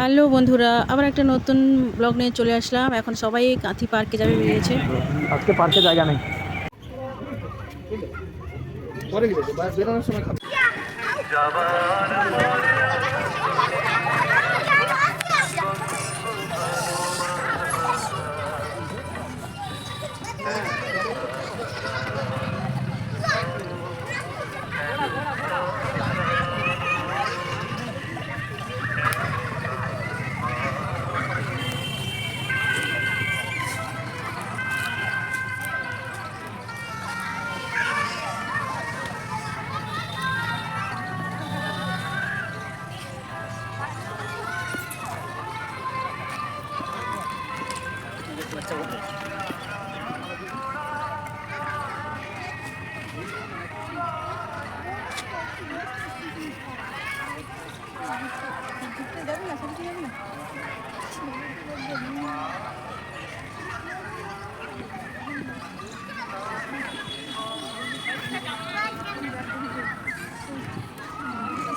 Hello বন্ধুরা আবার একটা নতুন ব্লগ নিয়ে চলে আসলাম। এখন সবাই কাঁথি পার্কে যাবে বেরিয়েছে। আজকে পার্কে জায়গা নেই।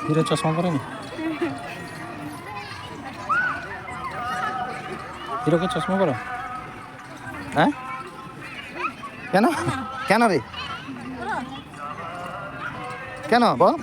হিরো চশমা পরেনি হিরোকে চশমা পরো। হ্যাঁ? কেন? কেন রে? কেন বল?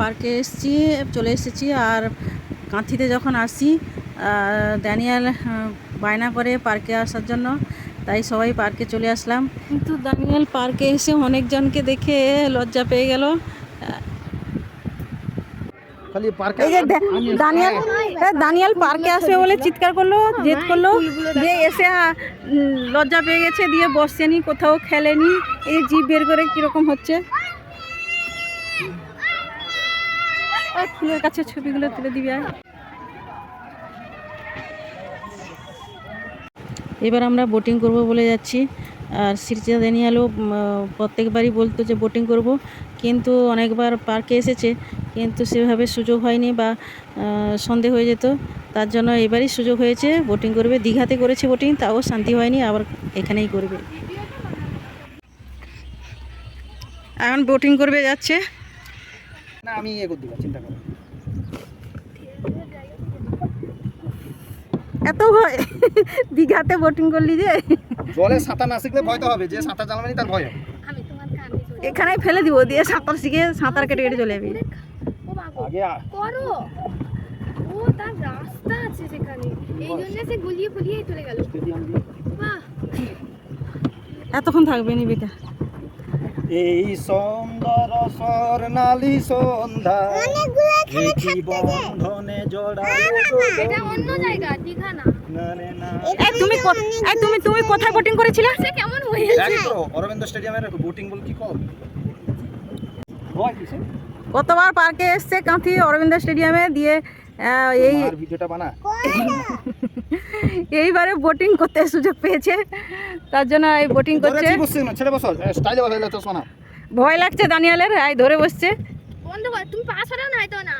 পার্কে এসেছি চলে এসেছি আর কাঁথিতে যখন আসি ড্যানিয়েল বায়না করে পার্কে আসার জন্য তাই সবাই পার্কে চলে আসলাম। কিন্তু ড্যানিয়েল পার্কে এসে অনেকজনকে দেখে লজ্জা পেয়ে গেল। এই যে দানিয়াল দানিয়াল পার্কে আসবে বলে চিৎকার করল জেদ করল দিয়ে এসে লজ্জা পেয়ে গেছে দিয়ে বসছেনি কোথাও খেলেনি। এই জিভ বের করে কীরকম হচ্ছে? ওই ফুলের কাছে ছবিগুলো তুলে দিবি আর এবার আমরা বোটিং করব বলে যাচ্ছি। আর সিরচা দানিয়ালও প্রত্যেকবারই বলতো যে বোটিং করব। কিন্তু অনেকবার পার্কে এসেছে। কিন্তু সেভাবে সুযোগ হয়নি বা সন্ধে হয়ে যেত। তার জন্য এবারই সুযোগ হয়েছে। বোটিং করবে। দীঘাতে করেছে বোটিং তাও শান্তি হয়নি। আবার এখানেই করবে। এখন বোটিং করবে যাচ্ছে। না আমি ইয়ে করে দিব চিন্তা করো। এত ভয়? দীঘাতে বোটিং করলি যে? জলে সাঁতার না শিখলে ভয় তো হবে যে সাঁতার জানবে তার ভয় হবে। এখানেই ফেলে দিব দিয়ে সাঁতার শিখে সাঁতার কেটে কেটে চলে যাবি। করো। ও তার রাস্তা আছে সেখানে। এই জন্য সে গুলিয়ে ফুলিয়ে চলে গেল। Stadium দিয়ে। বাহ। এতক্ষণ থাকবে নি বেটা এই সুন্দর স্বর্ণালী সন্ধ্যা। দেখি বন্ধনে এটা অন্য জায়গা দীঘা না। এই তুমি কো- এই তুমি তুমি কোথায় বোটিং করেছিলে? সে কেমন হয়ে তো অরবিন্দ স্টেডিয়ামের বোটিং বল কি কম কতবার পার্কে এসছে কাঁথি অরবিন্দ স্টেডিয়ামে দিয়ে এই ভিডিওটা বানা। এইবারে বোটিং করতে সুযোগ পেয়েছে। তার জন্য এই বোটিং করছে। কি ছেড়ে বসো। স্টাইলে বসাইলে চশমা না ভয় লাগছে দানিয়ালের? আই ধরে বসছে। বন্ধ কর তুমি পাস হলো না হয়তো না।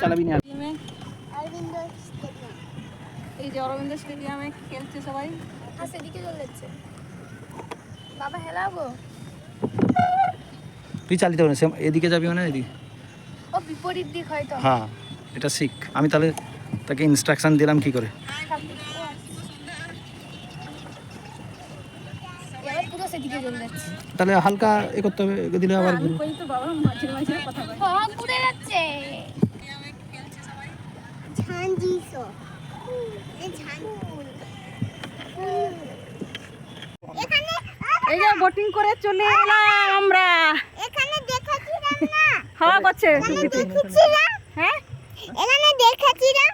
চালাবি না। এই যে অরবিন্দ স্টেডিয়ামে খেলছে সবাই। আর সেদিকে চলে যাচ্ছে। বাবা হেলাবো? তুই চালিতে না, এদিকে যাবি মানে এদিকে? ও বিপরীত দিক হয়তো। হ্যাঁ এটা শিখ। আমি তাহলে তাকে ইনস্ট্রাকশন দিলাম কি করে? থাক দিকে চলে যাচ্ছে তাহলে হালকা এ করতে হবে দিলে আবার ঘুরবে। ঘুরে যাচ্ছে ঝাঞ্জিসো এখানে এই যে বোটিং করে চলে এলাম আমরা। এখানে দেখেছিলাম না হাওয়া করছে দেখেছিলাম হ্যাঁ? এখানে দেখেছিলাম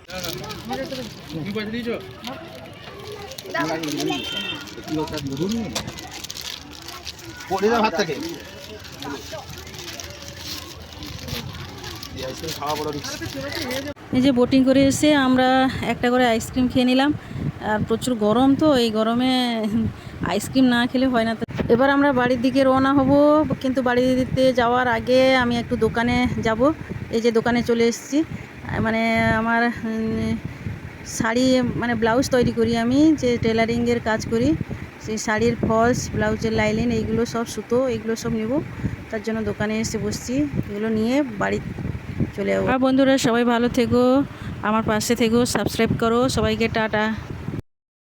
থেকে। এই যে বোটিং করে এসে আমরা একটা করে আইসক্রিম খেয়ে নিলাম। আর প্রচুর গরম তো, এই গরমে আইসক্রিম না খেলে হয় না এবার আমরা বাড়ির দিকে রওনা হব, কিন্তু বাড়িতে যাওয়ার আগে আমি একটু দোকানে যাব। এই যে দোকানে চলে এসেছি। মানে আমার শাড়ি মানে ব্লাউজ তৈরি করি আমি, যে টেলারিংয়ের কাজ করি। সেই শাড়ির ফলস, ব্লাউজের লাইলিন এইগুলো সব সুতো, এইগুলো সব নেব। তার জন্য দোকানে এসে বসছি। এগুলো নিয়ে বাড়ি চলে যাব। আর বন্ধুরা, সবাই ভালো থেকো। আমার পাশে থেকো, সাবস্ক্রাইব করো। সবাইকে টাটা।